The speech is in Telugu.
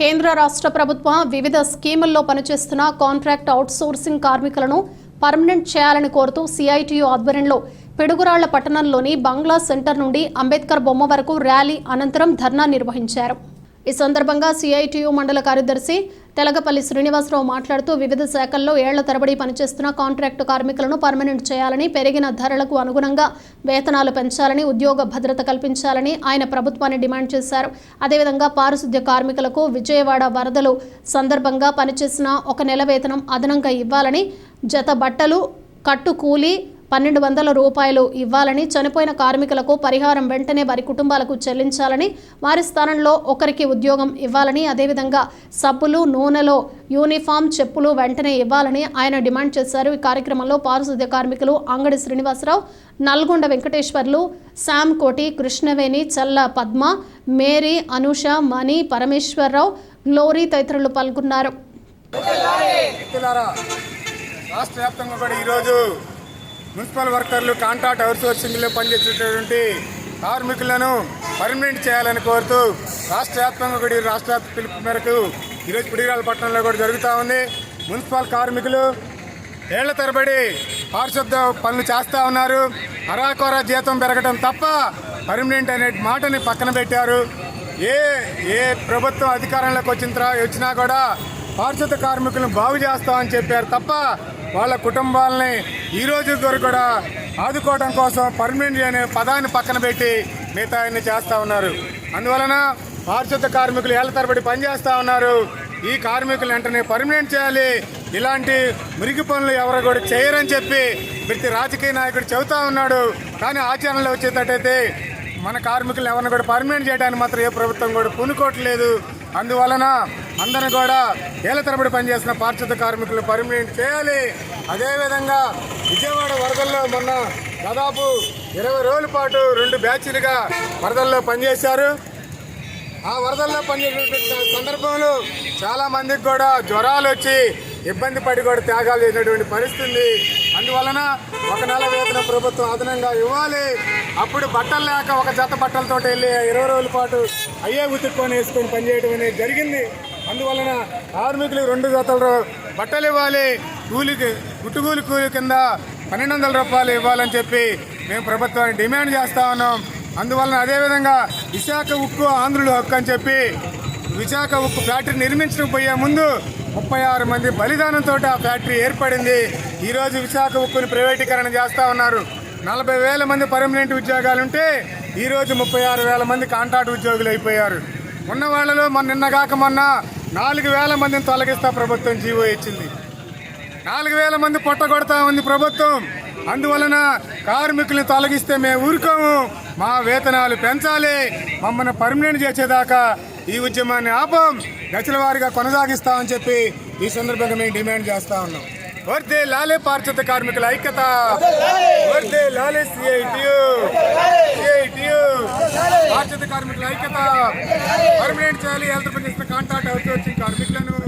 కేంద్ర రాష్ట్ర ప్రభుత్వ వివిధ స్కీముల్లో పనిచేస్తున్న కాంట్రాక్ట్ అవుట్సోర్సింగ్ కార్మికులను పర్మనెంట్ చేయాలని కోరుతూ సిఐటియు ఆధ్వర్యంలో పిడుగురాళ్ళ పట్టణంలోని బంగ్లా సెంటర్ నుండి అంబేద్కర్ బొమ్మ వరకు ర్యాలీ అనంతరం ధర్నా నిర్వహించారు. ఈ సందర్భంగా సిఐటియు మండల కార్యదర్శి తెలగపల్లి శ్రీనివాసరావు మాట్లాడుతూ వివిధ శాఖల్లో ఏళ్ళ తరబడి పనిచేస్తున్న కాంట్రాక్టు కార్మికులను పర్మనెంట్ చేయాలని పెరిగిన ధరలకు అనుగుణంగా వేతనాలు పెంచాలని ఉద్యోగ భద్రత కల్పించాలని ఆయన ప్రభుత్వాన్ని డిమాండ్ చేశారు. అదేవిధంగా పారిశుద్ధ్య కార్మికులకు విజయవాడ వరదలు సందర్భంగా పనిచేసిన ఒక నెల వేతనం అదనంగా ఇవ్వాలని జత బట్టలు కట్టు కూలీ పన్నెండు వందల రూపాయలు ఇవ్వాలని చనిపోయిన కార్మికులకు పరిహారం వెంటనే వారి కుటుంబాలకు చెల్లించాలని వారి స్థానంలో ఒకరికి ఉద్యోగం ఇవ్వాలని అదేవిధంగా సబ్బులు నూనెలో యూనిఫామ్ చెప్పులు వెంటనే ఇవ్వాలని ఆయన డిమాండ్ చేశారు. ఈ కార్యక్రమంలో పారిశుద్ధ్య కార్మికులు అంగడి Srinivasarao Nalgonda Venkateswarlu Sam Koti Krishnaveni Challa Padma Mary Anusha Mani Parameswararao Glory తదితరులు పాల్గొన్నారు. రాష్ట్ర వ్యాప్తంగా కూడా ఈరోజు మున్సిపల్ వర్కర్లు కాంట్రాక్ట్ అవుట్సోర్సింగ్లో పనిచేసేటటువంటి కార్మికులను పర్మనెంట్ చేయాలని కోరుతూ రాష్ట్ర వ్యాప్తంగా కూడా రాష్ట్ర పిలుపు మేరకు ఈరోజు పిడిగాల పట్టణంలో కూడా జరుగుతూ ఉంది. మున్సిపల్ కార్మికులు ఏళ్ళ తరబడి పారిశుద్ధ పనులు చేస్తూ ఉన్నారు. అరాకొర జీతం పెరగడం తప్ప పర్మనెంట్ అనే మాటని పక్కన పెట్టారు. ఏ ఏ ప్రభుత్వం అధికారంలోకి వచ్చిన వచ్చినా కూడా పారిశుద్ధ కార్మికులను బాగు చేస్తామని చెప్పారు తప్ప వాళ్ళ కుటుంబాలని ఈ రోజు వరకు కూడా ఆదుకోవడం కోసం పర్మనెంట్ అనే పదాన్ని పక్కన పెట్టి మిగతా అన్ని చేస్తూ ఉన్నారు. అందువలన పారిశుద్ధ కార్మికులు ఏళ్ళ తరబడి పనిచేస్తూ ఉన్నారు. ఈ కార్మికులు వెంటనే పర్మనెంట్ చేయాలి. ఇలాంటి మురికి పనులు ఎవరు కూడా చేయరని చెప్పి ప్రతి రాజకీయ నాయకుడు చెబుతా ఉన్నాడు. కానీ ఆచరణలో వచ్చేటట్టయితే మన కార్మికులు ఎవరిని కూడా పర్మనెంట్ చేయడానికి మాత్రం ఏ ప్రభుత్వం కూడా పూనుకోవట్లేదు. అందువలన అందరూ కూడా ఏళ్ళ తరబడి పనిచేసిన పారిశుద్ధ కార్మికులు పర్మనెంట్ చేయాలి. అదేవిధంగా విజయవాడ వరదల్లో మొన్న దాదాపు ఇరవై రోజుల పాటు రెండు బ్యాచ్లుగా వరదల్లో పనిచేశారు. ఆ వరదల్లో పనిచేసినటువంటి సందర్భంలో చాలామందికి కూడా జ్వరాలు వచ్చి ఇబ్బంది పడి కూడా త్యాగాలు చేసినటువంటి పరిస్థితి అందువలన ఒక నెల వేతన ప్రభుత్వం అదనంగా ఇవ్వాలి. అప్పుడు బట్టలు లేక ఒక జత బట్టలతో వెళ్ళి ఇరవై రోజుల పాటు అయ్యే ఉతుక్కొని వేసుకొని పనిచేయడం అనేది జరిగింది. అందువలన కార్మికులు రెండు జతలు బట్టలు ఇవ్వాలి. కూలికి గుట్టుకూలి కూలి కింద పన్నెండు వందల రూపాయలు ఇవ్వాలని చెప్పి మేము ప్రభుత్వాన్ని డిమాండ్ చేస్తా ఉన్నాం. అందువలన అదేవిధంగా విశాఖ ఉక్కు ఆంధ్రుల హక్కు అని చెప్పి విశాఖ ఉక్కు ఫ్యాక్టరీ నిర్మించకపోయే ముందు ముప్పై ఆరు మంది బలిదానంతో ఆ ఫ్యాక్టరీ ఏర్పడింది. ఈరోజు విశాఖ ఉక్కుని ప్రైవేటీకరణ చేస్తూ ఉన్నారు. నలభై వేల మంది పర్మనెంట్ ఉద్యోగాలుంటే ఈరోజు ముప్పై ఆరు వేల మంది కాంట్రాక్ట్ ఉద్యోగులు అయిపోయారు. ఉన్న వాళ్ళలో మొన్న నిన్నగాక మొన్న నాలుగు వేల మందిని తొలగిస్తా ప్రభుత్వం జీవో ఇచ్చింది. నాలుగు వేల మంది పొట్టగొడతా ఉంది ప్రభుత్వం. అందువలన కార్మికుల్ని తొలగిస్తే మేము ఊరుకోము. మా వేతనాలు పెంచాలి. మమ్మల్ని పర్మనెంట్ చేసేదాకా ఈ ఉద్యమాన్ని ఆపం దశల వారీగా కొనసాగిస్తామని చెప్పి ఈ సందర్భంగా మేము డిమాండ్ చేస్తా ఉన్నాం. వర్దే లాలే పారిశుద్ధ కార్మికుల ఐక్యత. వర్దే లాలే సిఐటియు. సిఐటియు. పారిశుద్ధ కార్మికుల ఐక్యత. పర్మనెంట్ చేయాలి హెల్త్ పనిచేస్తున్న కాంట్రాక్ట్ అవుట్ కార్మికులను.